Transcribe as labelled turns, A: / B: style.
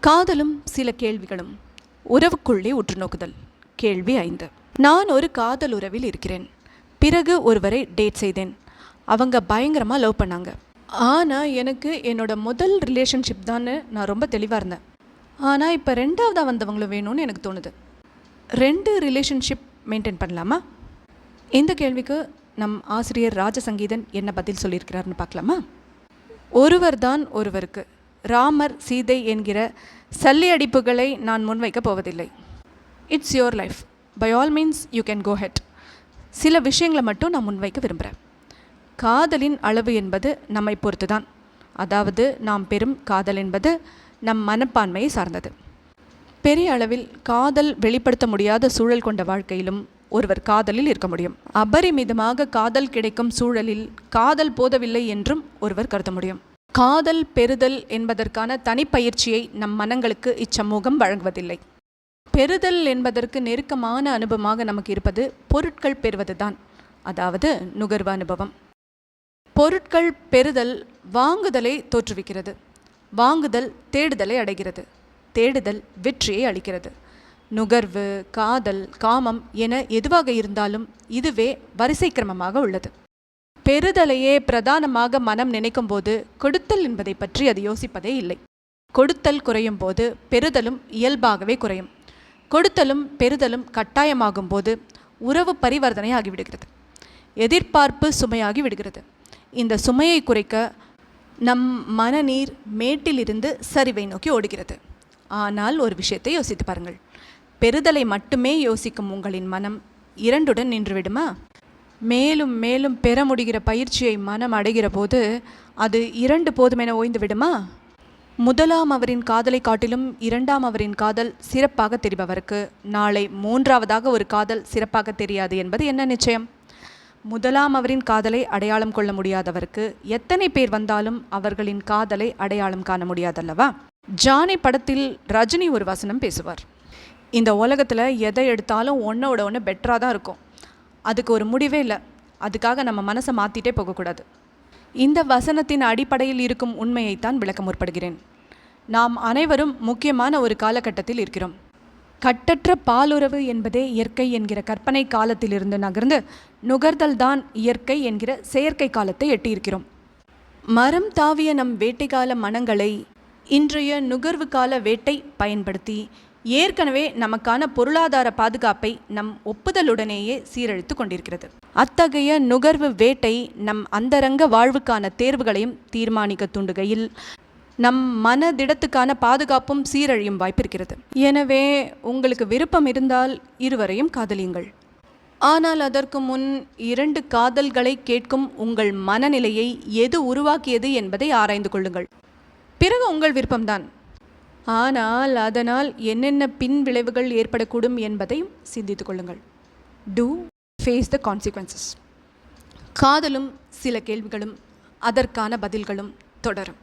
A: காதலும் சில கேள்விகளும். உறவுக்குள்ளே உற்று நோக்குதல் கேள்வி ஐந்து. நான் ஒரு காதல் உறவில் இருக்கிறேன். பிறகு ஒருவரை டேட் செய்தேன். அவங்க பயங்கரமாக லவ் பண்ணாங்க. ஆனால் எனக்கு என்னோட முதல் ரிலேஷன்ஷிப் தான் நான் ரொம்ப தெளிவாக இருந்தேன். ஆனால் இப்போ ரெண்டாவதாக வந்தவங்களும் வேணும்னு எனக்கு தோணுது. ரெண்டு ரிலேஷன்ஷிப் மெயின்டைன் பண்ணலாமா? இந்த கேள்விக்கு நம் ஆசிரியர் ராஜசங்கீதன் என்ன பதில் சொல்லியிருக்கிறாருன்னு பார்க்கலாமா? ஒருவர்தான் ஒருவருக்கு. ராமர் சீதை என்கிற சல்லி அடிப்புகளை நான் முன்வைக்கப் போவதில்லை. It's your life by all means you can go ahead சில விஷயங்களை மட்டும் நான் முன்வைக்க விரும்புகிறேன் காதலின் அளவு என்பது நம்மை பொறுத்து தான் அதாவது நாம் பெறும் காதல் என்பது நம் மனப்பான்மையை சார்ந்தது. பெரிய அளவில் காதல் வெளிப்படுத்த முடியாத சூழல் கொண்ட வாழ்க்கையிலும் ஒருவர் காதலில் இருக்க முடியும். அபரிமிதமாக காதல் கிடைக்கும் சூழலில் காதல் போதவில்லை என்றும் ஒருவர் கருத முடியும். காதல் பெறுதல் என்பதற்கான தனிப்பயிற்சியை நம் மனங்களுக்கு இச்சமூகம் வழங்குவதில்லை. பெறுதல் என்பதற்கு நெருக்கமான அனுபவமாக நமக்கு இருப்பது பொருட்கள் பெறுவதுதான். அதாவது நுகர்வு அனுபவம். பொருட்கள் பெறுதல் வாங்குதலை தோற்றுவிக்கிறது. வாங்குதல் தேடுதலை அடைகிறது. தேடுதல் வெற்றியை அளிக்கிறது. நுகர்வு காதல் காமம் என எதுவாக இருந்தாலும் இதுவே வரிசை கிரமமாக உள்ளது. பெறுதலையே பிரதானமாக மனம் நினைக்கும் போது கொடுத்தல் என்பதை பற்றி அது யோசிப்பதே இல்லை. கொடுத்தல் குறையும் போது பெறுதலும் இயல்பாகவே குறையும். கொடுத்தலும் பெறுதலும் கட்டாயமாகும் போது உறவு பரிவர்த்தனை ஆகிவிடுகிறது. எதிர்பார்ப்பு சுமையாகி விடுகிறது. இந்த சுமையை குறைக்க நம் மனநீர் மேட்டிலிருந்து சரிவை நோக்கி ஓடுகிறது. ஆனால் ஒரு விஷயத்தை யோசித்து பாருங்கள். பெறுதலை மட்டுமே யோசிக்கும் உங்களின் மனம் இரண்டுடன் நின்றுவிடுமா? மேலும் மேலும் பெற முடிகிற பயிற்சியை மனம் அடைகிற போது அது இரண்டு போதுமென ஓய்ந்து விடுமா? முதலாம் அவரின் காதலை காட்டிலும் இரண்டாம் அவரின் காதல் சிறப்பாக தெரிபவருக்கு நாளை மூன்றாவதாக ஒரு காதல் சிறப்பாக தெரியாது என்பது என்ன நிச்சயம்? முதலாம் அவரின் காதலை அடையாளம் கொள்ள முடியாதவருக்கு எத்தனை பேர் வந்தாலும் அவர்களின் காதலை அடையாளம் காண முடியாதல்லவா? ஜானி படத்தில் ரஜினி ஒரு வசனம் பேசுவார். இந்த உலகத்தில் எதை எடுத்தாலும் ஒன்றோட ஒன்று பெட்டராக தான் இருக்கும். அதுக்கு ஒரு முடிவே இல்லை. அதுக்காக நம்ம மனசை மாற்றிட்டே போகக்கூடாது. இந்த வசனத்தின் அடிப்படையில் இருக்கும் உண்மையைத்தான் விளக்க முற்படுகிறேன். நாம் அனைவரும் முக்கியமான ஒரு காலகட்டத்தில் இருக்கிறோம். கட்டற்ற பாலுறவு என்பதே இயற்கை என்கிற கற்பனை காலத்திலிருந்து நகர்ந்து நுகர்தல்தான் இயற்கை என்கிற செயற்கை காலத்தை எட்டியிருக்கிறோம். மரம் தாவிய நம் வேட்டைக்கால மனங்களை இன்றைய நுகர்வு கால வேட்டை பயன்படுத்தி ஏற்கனவே நமக்கான பொருளாதார பாதுகாப்பை நம் ஒப்புதலுடனேயே சீரழித்து கொண்டிருக்கிறது. அத்தகைய நுகர்வு வேட்டை நம் அந்தரங்க வாழ்வுக்கான தேர்வுகளையும் தீர்மானிக்க தூண்டுகையில் நம் மனதிடத்துக்கான பாதுகாப்பும் சீரழியும் வாய்ப்பிருக்கிறது. எனவே உங்களுக்கு விருப்பம் இருந்தால் இருவரையும் காதலியுங்கள். ஆனால் அதற்கு முன் இரண்டு காதல்களை கேட்கும் உங்கள் மனநிலையை எது உருவாக்கியது என்பதை ஆராய்ந்து கொள்ளுங்கள். பிறகு உங்கள் விருப்பம்தான். ஆனால் அதனால் என்னென்ன பின் விளைவுகள் ஏற்படக்கூடும் என்பதையும் சிந்தித்துக் கொள்ளுங்கள். டூ ஃபேஸ் த கான்சிக்வன்சஸ் காதலும் சில கேள்விகளும் அதற்கான பதில்களும் தொடரும்.